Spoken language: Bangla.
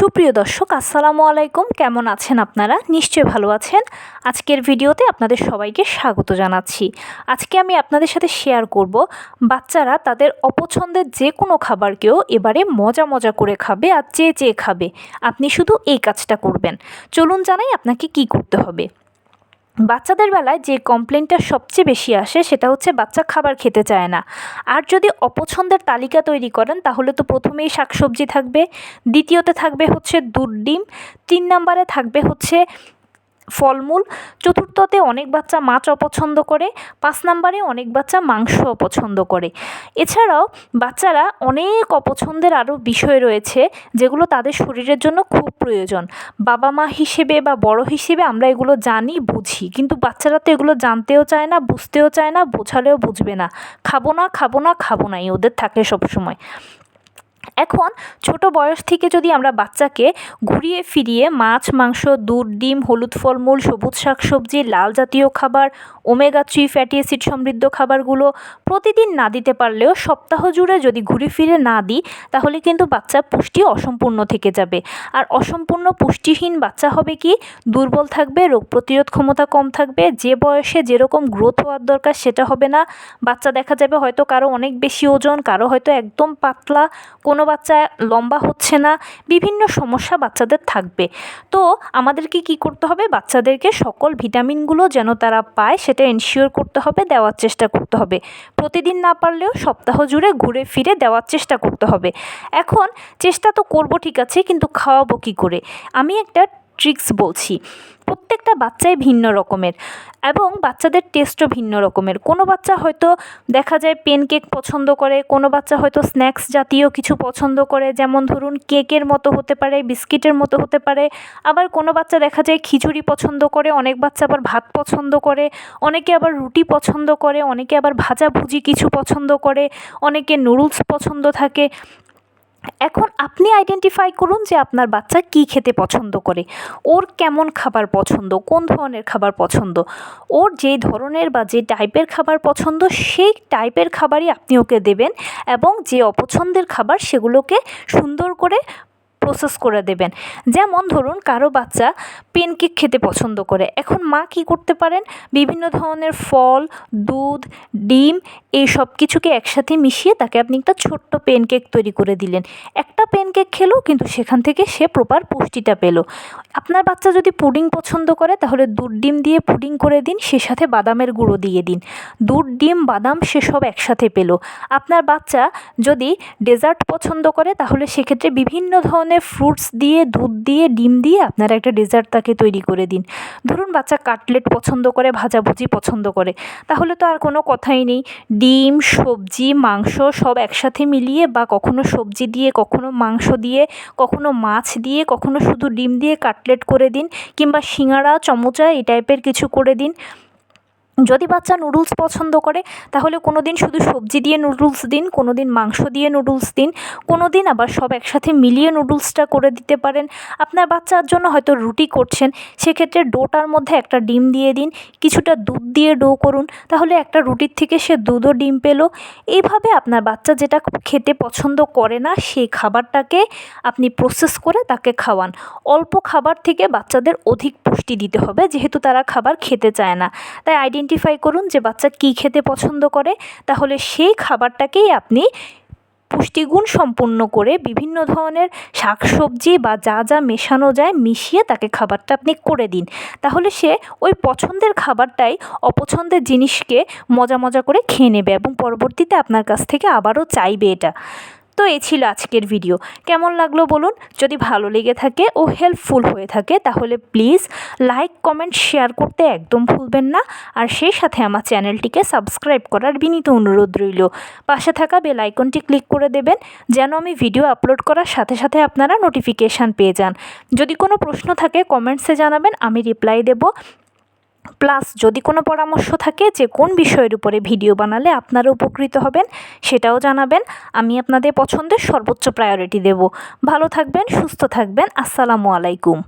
সুপ্রিয় দর্শক, আসসালামু আলাইকুম। কেমন আছেন আপনারা? নিশ্চয় ভালো আছেন। আজকের ভিডিওতে আপনাদের সবাইকে স্বাগত জানাচ্ছি। আজকে আমি আপনাদের সাথে শেয়ার করব, বাচ্চারা তাদের অপছন্দের যে কোনো খাবারকেও এবারে মজা মজা করে খাবে আর চেয়ে চেয়ে খাবে। আপনি শুধু এই কাজটা করবেন। চলুন জানাই আপনাকে কি করতে হবে। বাচ্চাদের বেলায় যে কমপ্লেনটা সবচেয়ে বেশি আসে সেটা হচ্ছে বাচ্চা খাবার খেতে চায় না। আর যদি অপছন্দের তালিকা তৈরি করেন, তাহলে তো প্রথমেই শাকসবজি থাকবে, দ্বিতীয়তে থাকবে হচ্ছে দুধ ডিম, তিন নম্বরে থাকবে হচ্ছে ফলমূল। চতুর্থতে অনেক বাচ্চা মাছ অপছন্দ করে, পাঁচ নাম্বারে অনেক বাচ্চা মাংস অপছন্দ করে। এছাড়াও বাচ্চারা অনেক অপছন্দের আরও বিষয় রয়েছে, যেগুলো তাদের শরীরের জন্য খুব প্রয়োজন। বাবা মা হিসেবে বা বড় হিসেবে আমরা এগুলো জানি, বুঝি, কিন্তু বাচ্চারা তো এগুলো জানতেও চায় না, বুঝতেও চায় না, বোঝালেও বুঝবে না। খাব না খাব না খাব না ওদের থাকে সবসময়। এখন ছোট বয়স থেকে যদি আমরা বাচ্চাকে ঘুরিয়ে ফিরিয়ে মাছ, মাংস, দুধ, ডিম, হলুদ ফলমূল, সবুজ শাকসবজি, লাল জাতীয় খাবার, ওমেগা থ্রি ফ্যাটি অ্যাসিড সমৃদ্ধ খাবারগুলো প্রতিদিন না দিতে পারলেও সপ্তাহ জুড়ে যদি ঘুরে ফিরে না দিই, তাহলে কিন্তু বাচ্চা পুষ্টি অসম্পূর্ণ থেকে যাবে। আর অসম্পূর্ণ পুষ্টিহীন বাচ্চা হবে কি? দুর্বল থাকবে, রোগ প্রতিরোধ ক্ষমতা কম থাকবে, যে বয়সে যেরকম গ্রোথ হওয়ার দরকার সেটা হবে না। বাচ্চা দেখা যাবে হয়তো কারও অনেক বেশি ওজন, কারও হয়তো একদম পাতলা কোনো বাচ্চা লম্বা হচ্ছে না, বিভিন্ন সমস্যা বাচ্চাদের থাকবে। তো আমাদেরকে কি করতে হবে? বাচ্চাদেরকে সকল ভিটামিনগুলো যেন তারা পায়, সেটা এনশিওর করতে হবে, দেওয়ার চেষ্টা করতে হবে। প্রতিদিন না পারলেও সপ্তাহ জুড়ে ঘুরে ফিরে দেওয়ার চেষ্টা করতে হবে। এখন চেষ্টা তো করব ঠিক আছে, কিন্তু খাওয়াবো কী করে? আমি একটা ট্রিক্স বলছি। প্রত্যেকটা বাচ্চাই ভিন্ন রকমের এবং বাচ্চাদের টেস্টও ভিন্ন রকমের। কোনো বাচ্চা হয়তো দেখা যায় পেন কেক পছন্দ করে, কোনো বাচ্চা হয়তো স্ন্যাক্স জাতীয় কিছু পছন্দ করে, যেমন ধরুন কেকের মতো হতে পারে বিস্কিটের মতো হতে পারে। আবার কোনো বাচ্চা দেখা যায় খিচুড়ি পছন্দ করে, অনেক বাচ্চা আবার ভাত পছন্দ করে, অনেকে আবার রুটি পছন্দ করে, অনেকে আবার ভাজাভুজি কিছু পছন্দ করে, অনেকে নুডলস পছন্দ থাকে। এখন আপনি আইডেন্টিফাই করুন যে আপনার বাচ্চা কি খেতে পছন্দ করে। ওর কেমন খাবার পছন্দ? কোন ধরনের খাবার পছন্দ? ওর যে ধরনের বা যে টাইপের খাবার পছন্দ, সেই টাইপের খাবারই আপনি ওকে দেবেন এবং যে অপছন্দের খাবার সেগুলোকে সুন্দর করে প্রসেস করে দেবেন। যেমন ধরুন, কারও বাচ্চা পেনকেক খেতে পছন্দ করে। এখন মা কি করতে পারেন? বিভিন্ন ধরনের ফল, দুধ, ডিম এই সব কিছুকে একসাথে মিশিয়ে তাকে আপনি একটা ছোট্ট পেনকেক তৈরি করে দিলেন। একটা পেনকেক খেলো, কিন্তু সেখান থেকে সে প্রপার পুষ্টিটা পেল। আপনার বাচ্চা যদি পুডিং পছন্দ করে, তাহলে দুধ, ডিম দিয়ে পুডিং করে দিন, সে সাথে বাদামের গুঁড়ো দিয়ে দিন। দুধ, ডিম, বাদাম সে সব একসাথে পেল। আপনার বাচ্চা যদি ডেজার্ট পছন্দ করে, তাহলে সেক্ষেত্রে বিভিন্ন ধরনের ফ্রুটস দিয়ে, দুধ দিয়ে, ডিম দিয়ে আপনারা একটা ডেজার্ট তাকে তৈরি করে দিন। ধরুন বাচ্চা কাটলেট পছন্দ করে, ভাজাভুজি পছন্দ করে। তাহলে তো আর কোনো কথাই নেই। ডিম, সবজি, মাংস সব একসাথে মিলিয়ে বা কখনো সবজি দিয়ে, কখনো মাংস দিয়ে, কখনো মাছ দিয়ে, কখনো শুধু ডিম দিয়ে কাটলেট করে দিন কিংবা শিঙাড়া চমচা এই টাইপের কিছু করে দিন। যদি বাচ্চা নুডলস পছন্দ করে, তাহলে কোনো দিন শুধু সবজি দিয়ে নুডলস দিন কোনো দিন মাংস দিয়ে নুডলস দিন কোনো দিন আবার সব একসাথে মিলিয়ে নুডলসটা করে দিতে পারেন। আপনার বাচ্চার জন্য হয়তো রুটি করছেন, সেক্ষেত্রে ডোটার মধ্যে একটা ডিম দিয়ে দিন, কিছুটা দুধ দিয়ে ডো করুন, তাহলে একটা রুটির থেকে সে দুধও ডিম পেল। এইভাবে আপনার বাচ্চা যেটা খেতে পছন্দ করে না সেই খাবারটাকে আপনি প্রসেস করে তাকে খাওয়ান। অল্প খাবার থেকে বাচ্চাদের অধিক পুষ্টি দিতে হবে, যেহেতু তারা খাবার খেতে চায় না। তাই আইডেন্টিফাই করুন যে বাচ্চা কী খেতে পছন্দ করে, তাহলে সেই খাবারটাকেই আপনি পুষ্টিগুণ সম্পন্ন করে বিভিন্ন ধরনের শাকসবজি বা যা যা মেশানো যায় মিশিয়ে তাকে খাবারটা আপনি করে দিন। তাহলে সে ওই পছন্দের খাবারটাই অপছন্দের জিনিসকে মজা মজা করে খেয়ে নেবে এবং পরবর্তীতে আপনার কাছ থেকে আবারও চাইবে এটা। তো এই ছিল আজকের ভিডিও কেমন লাগল বলুন? যদি ভালো লেগে থাকে ও হেল্পফুল হয়ে থাকে, তাহলে প্লিজ লাইক কমেন্ট শেয়ার করতে একদম ভুলবেন না। আর সেই সাথে আমার চ্যানেলটিকে সাবস্ক্রাইব করার বিনীত অনুরোধ রইল। পাশে থাকা বেল আইকনটি ক্লিক করে দেবেন, যেন আমি ভিডিও আপলোড করার সাথে সাথে আপনারা নোটিফিকেশান পেয়ে যান। যদি কোনো প্রশ্ন থাকে কমেন্টসে জানাবেন, আমি রিপ্লাই দেব। প্লাস যদি কোনো পরামর্শ থাকে যে কোন বিষয়ের উপরে ভিডিও বানালে আপনারা উপকৃত হবেন, সেটাও জানাবেন। আমি আপনাদের পছন্দের সর্বোচ্চ প্রায়োরিটি দেব। ভালো থাকবেন, সুস্থ থাকবেন। আসসালামু আলাইকুম।